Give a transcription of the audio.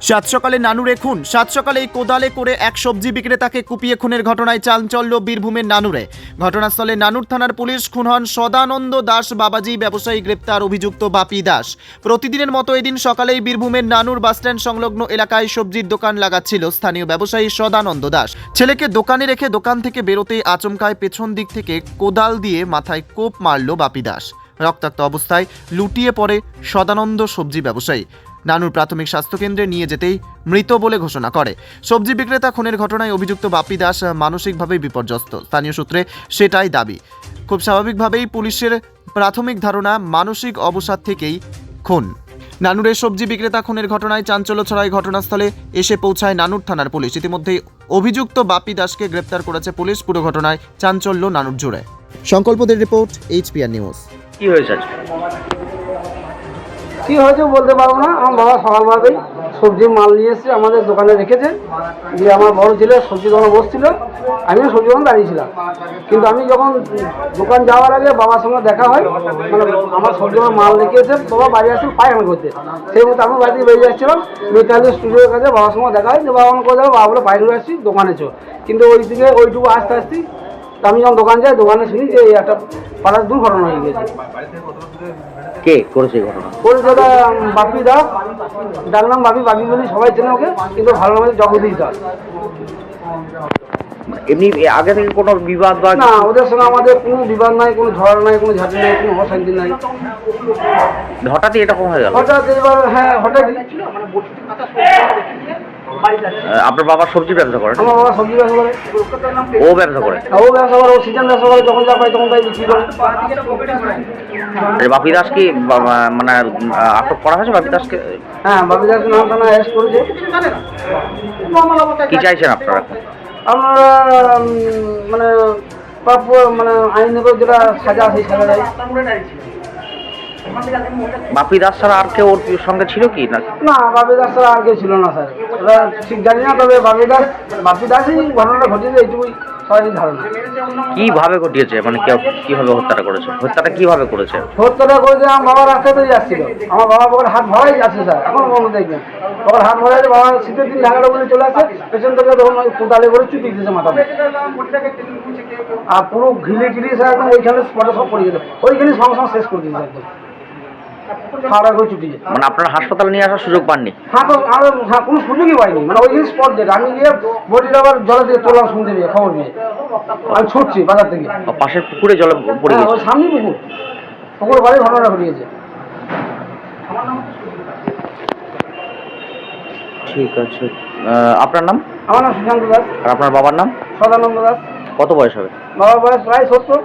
সাত সকালে নানুরে খুন সাত সকালে এই কোদালে করে এক সবজি বিক্রেতাকে কুপিয়ে খুনের ঘটনায় চাঞ্চল্য বীরভূমের নানুরে। ঘটনাস্থলে নানুর থানার পুলিশ খুন হন সদানন্দ দাস বাবাজি, ব্যবসায়ী গ্রেপ্তার অভিযুক্ত বাপি দাস। প্রতিদিনের মতো এদিন সকালেই বীরভূমের নানুর বাসস্ট্যান্ড সংলগ্ন এলাকায় সবজির দোকান লাগাচ্ছিল স্থানীয় ব্যবসায়ী সদানন্দ দাস। ছেলেকে দোকানে রেখে দোকান থেকে বেরোতেই আচমকায় পেছন দিক থেকে কোদাল দিয়ে মাথায় কোপ মারল বাপি দাস। রক্তাক্ত অবস্থায় লুটিয়ে পড়ে সদানন্দ সবজি ব্যবসায়ী। নানুর প্রাথমিক স্বাস্থ্যকেন্দ্রে নিয়ে যেতেই মৃত বলে ঘোষণা করে। সবজি বিক্রেতা খুনের ঘটনায় অভিযুক্ত বাপি দাস মানসিকভাবে বিপর্যস্ত। স্থানীয় সূত্রে সেটাই দাবি। খুব স্বাভাবিকভাবেই পুলিশের প্রাথমিক ধারণা মানসিক অবসাদ থেকেই খুন। নানুরের সবজি বিক্রেতা খুনের ঘটনায় চাঞ্চল্য ছড়ায় ঘটনাস্থলে এসে পৌঁছায় নানুর থানার পুলিশ। ইতিমধ্যেই অভিযুক্ত বাপি দাসকে গ্রেপ্তার করেছে পুলিশ। পুরো ঘটনায় চাঞ্চল্য নানুর জুড়ে। সংকল্পদের রিপোর্ট এইচপিআর নিউজ। কি হয়েছে কি হয়েছে বলতে পারব না। আমার বাবা সকালবেলাতেই সবজি মাল নিয়ে এসে আমাদের দোকানে রেখেছে। দিয়ে আমার বড় ছেলে সবজি দোকানে বসছিল, আমিও সবজি দোকানে দাঁড়িয়েছিলাম কিন্তু আমি যখন দোকান যাওয়ার আগে বাবার সঙ্গে দেখা হয় মানে আমার সবজি দোকানে মাল রেখে এসে বাবা বাড়ি আসছিল পায়খানা করতে। সেই মতো আমি বাড়ি থেকে বেরিয়ে যাচ্ছিলাম মিতালি স্টুডিওর কাছে বাবার সঙ্গে দেখা হয় যে বাবা আমাকে বাবা বলে পায়খানা আসছি, দোকানে চো কিন্তু ওই দিকে ওইটুকু আসতে আসতে আমি যখন দোকান যাই দোকানে শুনি যে একটা পাড়ার দুর্ঘটনা হয়ে গেছে। কে করেছে ঘটনা? কলকাতা বাপি দাস ডাক নাম বাপি বাপি বলি সবাই চেনে ওকে কিন্তু ভালো নাম জগদীশ দাস। এমনি এ আগে থেকে কোনো বিবাদ বা না ওদের সঙ্গে আমাদের কোনো বিবাদ নাই কোনো ঝড় নাই কোনো ঝাঁটি নাই কোনো অশান্তি নাই। হঠাৎই এটা কম হয়ে গেল? হঠাৎ এবার হ্যাঁ হঠাৎই। আহ, আপনার বাবা সবজি ব্যবসা করেন? আমার বাবা সবজি ব্যবসা করে। ও ব্যবসা করে? ও ব্যবসা করে ও সিজন ব্যবসা করে যখন যা পাই তখন তাই বিক্রি করে। বাপি দাস কি মানে আটক করা হয়েছে বাপি দাসকে হ্যাঁ বাপি দাস নাম থানা অ্যারেস্ট করেছে। কি চাইছেন আপনারা? আমরা মানে প্রাপ্য মানে আইনগত যেটা সাজা সেই সাজা দেয় বাপি দাস ছাড়া আর কেউ ওর সঙ্গে ছিল কি? না। না বাপি দাস ছাড়া আর কেউ ছিল না স্যার। ঠিক জানি না তবে বাপি দাস বাপি দাসই ঘটনাটা ঘটিয়েছে এইটুকুই সবারই ধারণা। কীভাবে ঘটিয়েছে? মানে কে- কীভাবে হত্যাটা করেছে? হত্যাটা কীভাবে করেছে? সত্যটা করেছে আমার বাবা রাস্তাতেই যাচ্ছিল। আমার বাবা বাবার হাত ভরাই যাচ্ছে স্যার। এখন বন্ধ দেখবেন বাবার হাত ভরাই আছে বাবা শীতের দিন ঢাকাটা বলে চলে আসে পেছন থেকে তখন ওই কোদালে করে চুটি দিয়েছে মাথাতে আর পুরো ঘিলে ঘিলে স্যার একদম ওইখানে স্পটে সব পড়ে গেছে। ওইখানে সঙ্গে সঙ্গে শেষ করে দিয়েছে একদম। করে মানে আপনারা হাসপাতালে নিয়ে আসার সুযোগ পাননি? হ্যাঁ আর হ্যাঁ কোনো সুযোগই পাইনি। মানে ওই স্পট আমি গিয়ে বডিটা আবার জলে দিয়ে তোলাম শুনতে পেয়ে খবর পেয়ে। আমি ছুটছি বাজার থেকে। পাশের পুকুরে জলে পড়ে হ্যাঁ, গেছে ওই সামনে পুকুর। পুকুর বাড়ি ঘটনা ঘটিয়েছে ঠিক আছে। আপনার নাম? আমার নাম সুশান্ত দাস। আর আপনার বাবার নাম? সদানন্দ দাস। কত বয়স হবে? বাবার বয়স প্রায় সত্তর।